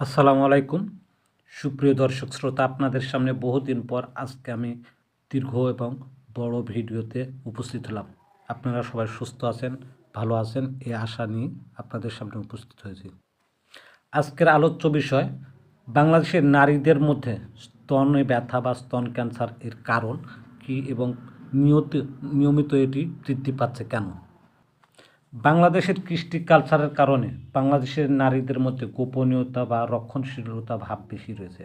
আসসালামু আলাইকুম। সুপ্রিয় দর্শক শ্রোতা, আপনাদের সামনে বহুদিন পর আজকে আমি দীর্ঘ এবং বড় ভিডিওতে উপস্থিত হলাম। আপনারা সবাই সুস্থ আছেন, ভালো আছেন এই আশা নিয়ে আপনাদের সামনে উপস্থিত হয়েছি। আজকের আলোচ্য বিষয়, বাংলাদেশের নারীদের মধ্যে স্তনে ব্যথা বা স্তন ক্যান্সার এর কারণ কি এবং নিয়ত নিয়মিত এটি বৃদ্ধি পাচ্ছে কেন? বাংলাদেশের কৃষ্টি কালচারের কারণে বাংলাদেশের নারীদের মধ্যে গোপনীয়তা বা রক্ষণশীলতা ভাব বেশি রয়েছে।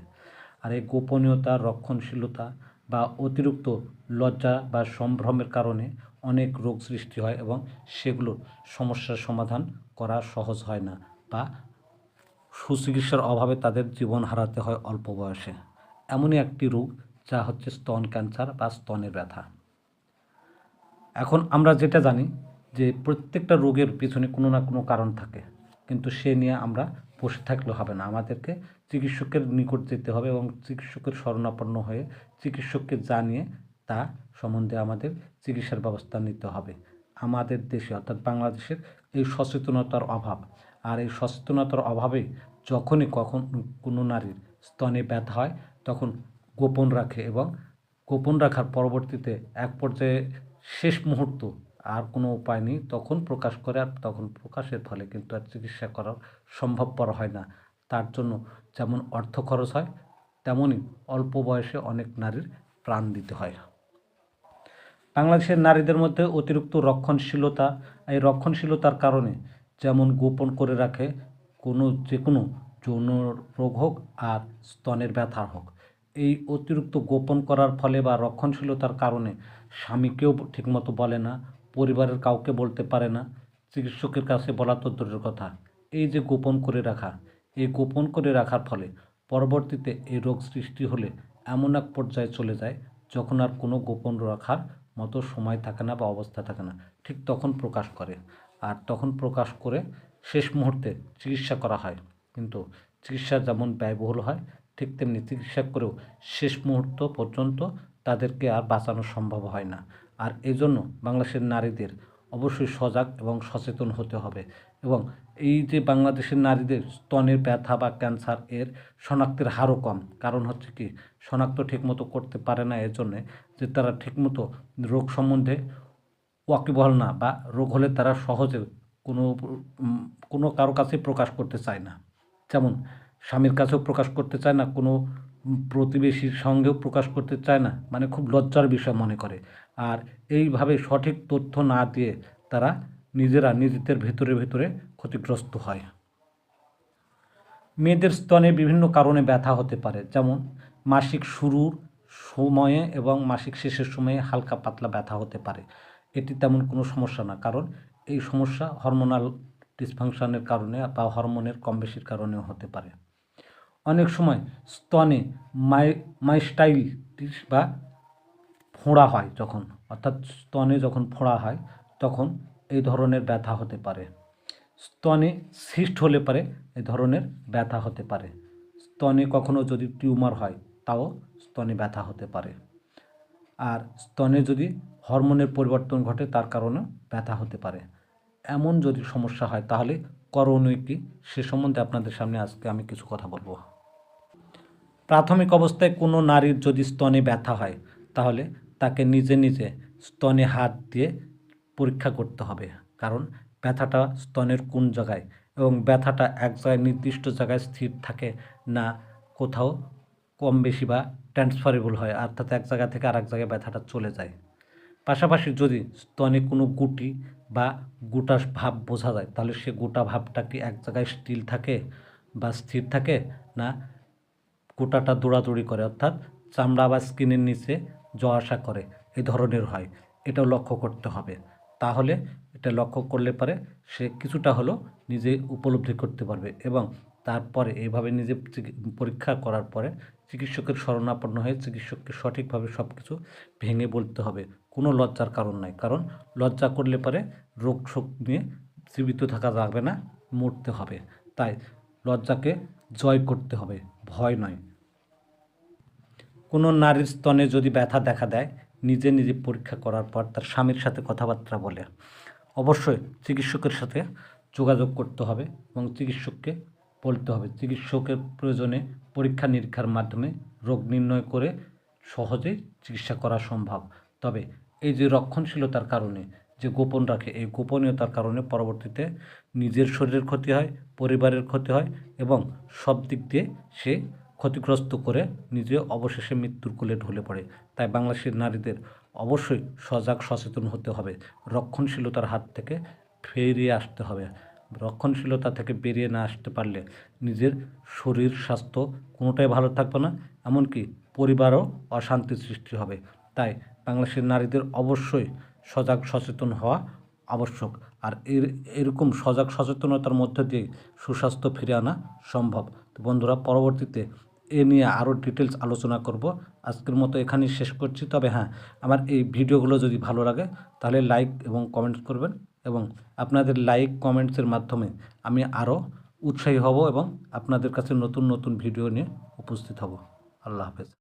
আর এই গোপনীয়তা, রক্ষণশীলতা বা অতিরিক্ত লজ্জা বা সম্ভ্রমের কারণে অনেক রোগ সৃষ্টি হয় এবং সেগুলোর সমস্যার সমাধান করা সহজ হয় না বা সুচিকিৎসার অভাবে তাদের জীবন হারাতে হয় অল্প বয়সে। এমনই একটি রোগ যা হচ্ছে স্তন ক্যান্সার বা স্তনের ব্যথা। এখন আমরা যেটা জানি যে প্রত্যেকটা রোগের পিছনে কোনো না কোনো কারণ থাকে। কিন্তু সে নিয়ে আমরা বসে থাকলে হবে না। আমাদেরকে চিকিৎসকের নিকট যেতে হবে এবং চিকিৎসকের শরণাপন্ন হয়ে চিকিৎসককে জানিয়ে তা সম্বন্ধে আমাদের চিকিৎসার ব্যবস্থা নিতে হবে। আমাদের দেশে অর্থাৎ বাংলাদেশের এই সচেতনতার অভাব আর এই সচেতনতার অভাবে যখনই কখন কোনো নারীর স্তনে ব্যথা হয়, তখন গোপন রাখে এবং গোপন রাখার পরবর্তীতে এক পর্যায়ে শেষ মুহূর্ত আর কোনো উপায় নেই, তখন প্রকাশ করে আর তখন প্রকাশের ফলে কিন্তু আর চিকিৎসা করা সম্ভবপর হয় না। তার জন্য যেমন অর্থ খরচ হয় তেমনই অল্প বয়সে অনেক নারীর প্রাণ দিতে হয়। বাংলাদেশের নারীদের মধ্যে অতিরিক্ত রক্ষণশীলতা, এই রক্ষণশীলতার কারণে যেমন গোপন করে রাখে, কোনো যে কোনো যৌন রোগ হোক আর স্তনের ব্যথা হোক, এই অতিরিক্ত গোপন করার ফলে বা রক্ষণশীলতার কারণে স্বামীকেও ঠিকমতো বলে না পরিবারের কাউকে বলতে পারে না, চিকিৎসকের কাছে বলা তো দূরের কথা। এই যে গোপন করে রাখা, এই গোপন করে রাখার ফলে পরবর্তীতে এই রোগ সৃষ্টি হলে এমন এক পর্যায়ে চলে যায় যখন আর কোনো গোপন রাখার মতো সময় থাকে না বা অবস্থা থাকে না। ঠিক তখন প্রকাশ করে। আর তখন প্রকাশ করে শেষ মুহূর্তে চিকিৎসা করা হয়। কিন্তু চিকিৎসা যেমন ব্যয়বহুল হয়, ঠিক তেমনি চিকিৎসা করেও শেষ মুহূর্ত পর্যন্ত তাদেরকে আর বাঁচানো সম্ভব হয় না। আর এই জন্য বাংলাদেশের নারীদের অবশ্যই সজাগ এবং সচেতন হতে হবে এবং এই যে বাংলাদেশের নারীদের স্তনের ব্যথা বা ক্যান্সার এর শনাক্তের হারও কম। কারণ হচ্ছে কি, শনাক্ত ঠিকমতো করতে পারে না এর জন্যে যে তারা ঠিকমতো রোগ সম্বন্ধে ওয়াকিবহাল না বা রোগ হলে তারা সহজে কোনো কোনো কারও কাছে প্রকাশ করতে চায় না। যেমন স্বামীর কাছেও প্রকাশ করতে চায় না, কোনো প্রতিবেশীর সঙ্গেও প্রকাশ করতে চায় না মানে খুব লজ্জার বিষয় মনে করে। আর এইভাবে সঠিক তথ্য না দিয়ে তারা নিজেরা নিজেদের ভেতরে ভেতরে ক্ষতিগ্রস্ত হয়। মেয়েদের স্তনে বিভিন্ন কারণে ব্যথা হতে পারে, যেমন মাসিক শুরুর সময়ে এবং মাসিক শেষের সময়ে হালকা পাতলা ব্যথা হতে পারে। এটি তেমন কোনো সমস্যা না, কারণ এই সমস্যা হরমোনাল ডিসফাংশনের কারণে বা হরমোনের কম বেশির কারণেও হতে পারে। অনেক সময় স্তনে মাই, মাইস্টাইটিস বা ফোঁড়া হয় যখন। অর্থাৎ স্তনে যখন ফোঁড়া হয়, তখন এই ধরনের ব্যথা হতে পারে। স্তনে সিস্ট হলে পারে এই ধরনের ব্যথা হতে পারে। স্তনে কখনো যদি টিউমার হয়, তাও স্তনে ব্যথা হতে পারে। আর স্তনে যদি হরমোনের পরিবর্তন ঘটে, তার কারণে ব্যথা হতে পারে। এমন যদি সমস্যা হয়, তাহলে করণীয় কি? সে সম্বন্ধে আপনাদের সামনে আজকে আমি কিছু কথা বলব। প্রাথমিক অবস্থায় কোনো নারীর যদি স্তনে ব্যথা হয়, তাহলে তাকে নিজে নিজে স্তনে হাত দিয়ে পরীক্ষা করতে হবে। কারণ ব্যথাটা স্তনের কোন জায়গায় এবং ব্যথাটা এক জায়গায়, নির্দিষ্ট জায়গায় স্থির থাকে না, কোথাও কম বেশি বা ট্রান্সফারেবল হয় অর্থাৎ এক জায়গা থেকে আরেক জায়গায় ব্যথাটা চলে যায়। পাশাপাশি যদি স্তনে কোনো গুটি বা গোটা ভাব বোঝা যায়, তাহলে সে গোটা ভাবটা কি এক জায়গায় স্টিল থাকে বা স্থির থাকে না গোটাটা দৌড়াদৌড়ি করে? অর্থাৎ চামড়া বা স্কিনের নিচে আসা করে, এ ধরনের হয়। এটাও লক্ষ্য করতে হবে। তাহলে এটা লক্ষ্য করলে পারে সে কিছুটা হলেও নিজে উপলব্ধি করতে পারবে এবং তারপরে এইভাবে নিজে পরীক্ষা করার পরে চিকিৎসকের শরণাপন্ন হয়ে চিকিৎসককে সঠিকভাবে সব কিছু ভেঙে বলতে হবে। কোনো লজ্জার কারণ নাই। কারণ লজ্জা করলে পারে রোগ শোক নিয়ে জীবিত থাকা যাবে না, মরতে হবে। তাই লজ্জাকে জয় করতে হবে, ভয় নয়। কোনো নারীর স্তনে যদি ব্যথা দেখা দেয়, নিজে নিজে পরীক্ষা করার পর তার স্বামীর সাথে কথাবার্তা বলে। অবশ্যই চিকিৎসকের সাথে যোগাযোগ করতে হবে এবং চিকিৎসককে বলতে হবে। চিকিৎসকের প্রয়োজনে পরীক্ষা নিরীক্ষার মাধ্যমে রোগ নির্ণয় করে সহজেই চিকিৎসা করা সম্ভব। তবে এই যে রক্ষণশীলতার কারণে, যে গোপন রাখে, এই গোপনীয়তার কারণে পরবর্তীতে নিজের শরীরের ক্ষতি হয়, পরিবারের ক্ষতি হয় এবং সব দিক দিয়ে সে ক্ষতিগ্রস্ত করে নিজে অবশেষে মৃত্যুর কোলে ঢলে পড়ে। তাই বাংলাদেশের নারীদের অবশ্যই সজাগ, সচেতন হতে হবে। রক্ষণশীলতার হাত থেকে ফিরিয়ে আসতে হবে। রক্ষণশীলতা থেকে বেরিয়ে না আসতে পারলে নিজের শরীর, স্বাস্থ্য কোনোটাই ভালো থাকবে না, এমনকি পরিবারও অশান্তি সৃষ্টি হবে। তাই বাংলাদেশের নারীদের অবশ্যই সজাগ, সচেতন হওয়া আবশ্যক। আর এর, এরকম সজাগ, সচেতনতার মধ্যে দিয়ে সুস্বাস্থ্য ফিরে আনা সম্ভব। তো বন্ধুরা, পরবর্তীতে এ নিয়ে আরও ডিটেলস আলোচনা করব। আজকের মতো এখানেই শেষ করছি। তবে হ্যাঁ আমার এই ভিডিওগুলো যদি ভালো লাগে, তাহলে লাইক এবং কমেন্টস করবেন এবং আপনাদের লাইক, কমেন্টসের মাধ্যমে আমি আরও উৎসাহী হব এবং আপনাদের কাছে নতুন নতুন ভিডিও নিয়ে উপস্থিত হব। আল্লাহ হাফেজ।